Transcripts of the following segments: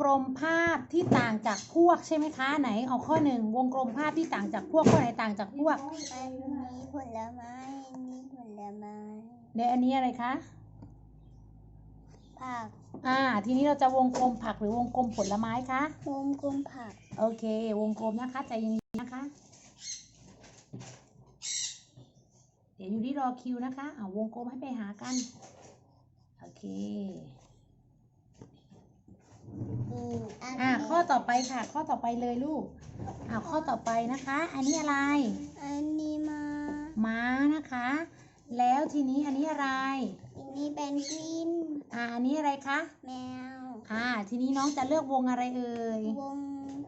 กลมภาพที่ต่างจากพวกใช่ไหมคะ ไหนเอาข้อหนึ่งวงกลมภาพที่ต่างจากพวกข้อไหนต่างจากพวกมันมีผลไม้มีผลไม้เดี๋ยวอันนี้อะไรคะ ผักอ่า ทีนี้เราจะวงกลมผักหรือวงกลมผลไม้คะ วงกลมผัก โอเค วงกลมนะคะใจเย็นๆนะคะ เดี๋ยวอยู่ที่รอคิวนะคะ เอาวงกลมให้ไปหากัน โอเค อืมอัน อ่า นี้ ข้อต่อไปค่ะ ข้อต่อไปเลยลูกอ่าข้อต่อไปนะคะ อันนี้อะไร อันนี้มาม้านะคะ แล้วทีนี้อันนี้อะไร อันนี้เป็นกวินอ่าอันนี้อะไรคะ แมว อ่า ทีนี้น้องจะเลือกวงอะไรเอ่ย วง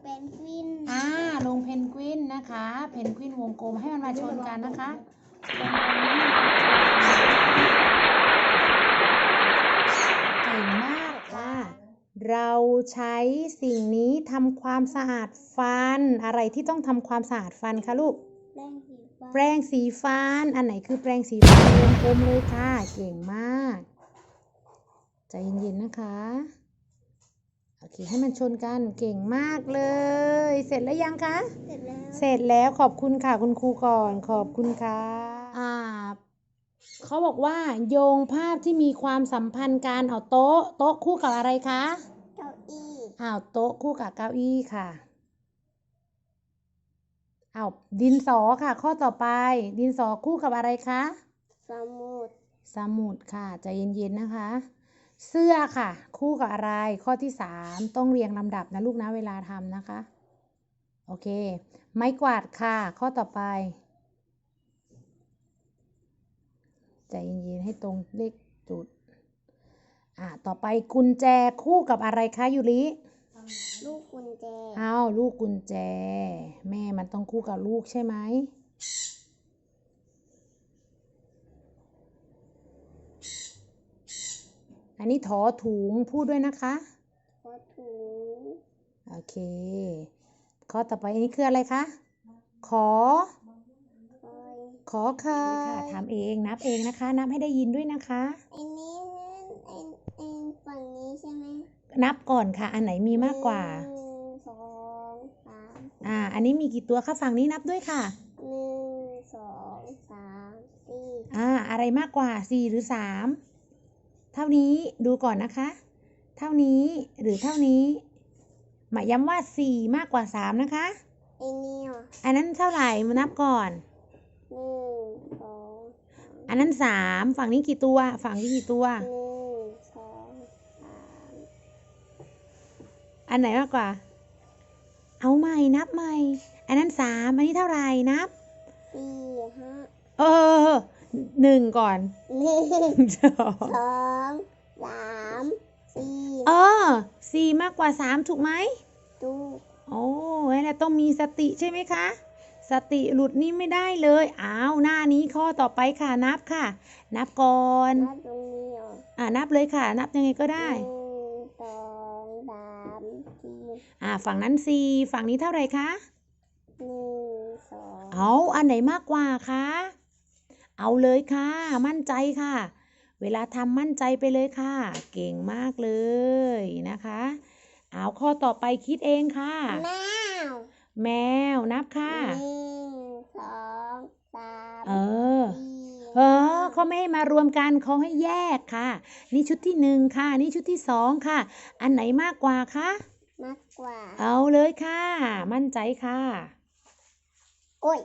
เป็นกวินอ่าลงเพนกวินนะคะ เพนกวินวงกลมให้มันมาชนกันนะคะวงกลมนี้เก่งมากค่ะ เรา ใช้สิ่งนี้ทำความสะอาดฟัน อะไรที่ต้องทำความสะอาดฟันคะลูกแป้งสีฟ้าแปรงสีฟัน อันไหนคือแปรงสีฟันวงกลมเลยค่ะ เก่งมาก ใจเย็นๆนะคะ โอเค ให้มันชนกัน เก่งมากเลย เสร็จแล้วยังคะ เสร็จแล้ว เสร็จแล้ว ขอบคุณค่ะคุณครูก่อน ขอบคุณค่ะ อ่าเขาบอกว่าโยงภาพที่มีความสัมพันธ์กันเอาโต๊ะ โต๊ะคู่กับอะไรคะ เก้าอี้อ้าวโต๊ะคู่กับเก้าอี้ค่ะอ้าวดินสอค่ะ ข้อต่อไป ดินสอคู่กับอะไรคะสมุดสมุดค่ะใจเย็นๆนะคะ เสื้อค่ะ คู่กับอะไร ข้อที่สามต้องเรียงลำดับนะลูกนะเวลาทำนะคะ โอเค ไม้กวาดค่ะ ข้อต่อไปใจเย็นๆให้ตรงเลขจุด อ่าต่อไปกุญแจคู่กับอะไรคะยูริลูกกุญแจอ้าวลูกกุญแจ แม่มันต้องคู่กับลูกใช่ไหมอันนี้ถอถุงพูดด้วยนะคะขอถุงโอเค ข้อต่อไปอันนี้คืออะไรคะ ขอคอยขอค่ะทำเองนับเองนะคะ นับให้ได้ยินด้วยนะคะ อันนี้ไอ้ไอ้ฝั่งนี้ใช่ไหม นับก่อนค่ะ อันไหนมีมากกว่าหนึ่งสองสามอ่า อันนี้มีกี่ตัวคะฝั่งนี้นับด้วยค่ะ หนึ่งสองสามสี่อ่า อะไรมากกว่าสี่หรือสามเท่านี้ดูก่อนนะคะ เท่านี้หรือเท่านี้ หมายย้ำว่าสี่มากกว่าสามนะคะ ไอ้นี่อะอันนั้นเท่าไหร่มานับก่อน หนึ่งสองสามอันนั้นสามฝั่งนี้กี่ตัว ฝั่งนี้กี่ตัว หนึ่ง อันไหนมากกว่า เอาใหม่นับใหม่ อันนั้นสามอันนี้เท่าไหร่นับ สี่ห้าเออหนึ่งก่อนหนึ่งสองสองสามสี่เออสี่มากกว่าสามถูกไหมตู้โอ้ยแล้วต้องมีสติใช่ไหมคะ สติหลุดนี่ไม่ได้เลยอ้าวหน้านี้ข้อต่อไปค่ะนับค่ะ นับก่อนนับตรงนี้อะอ่านับเลยค่ะ นับยังไงก็ได้หนึ่งสองสามสี่อ่า ฝั่งนั้นสี่ฝั่งนี้เท่าไหร่คะหนึ่งสองเอาอันไหนมากกว่าคะเอาเลยค่ะ มั่นใจค่ะ เวลาทำมั่นใจไปเลยค่ะ เก่งมากเลยนะคะ เอาข้อต่อไปคิดเองค่ะ แมวแมวนับค่ะหนึ่งสองสามเออ สี่เออ เขาไม่ให้มารวมกันเขาให้แยกค่ะ นี่ชุดที่หนึ่งค่ะ นี่ชุดที่สองค่ะ อันไหนมากกว่าคะมากกว่า เอาเลยค่ะ มั่นใจค่ะ โอ้ย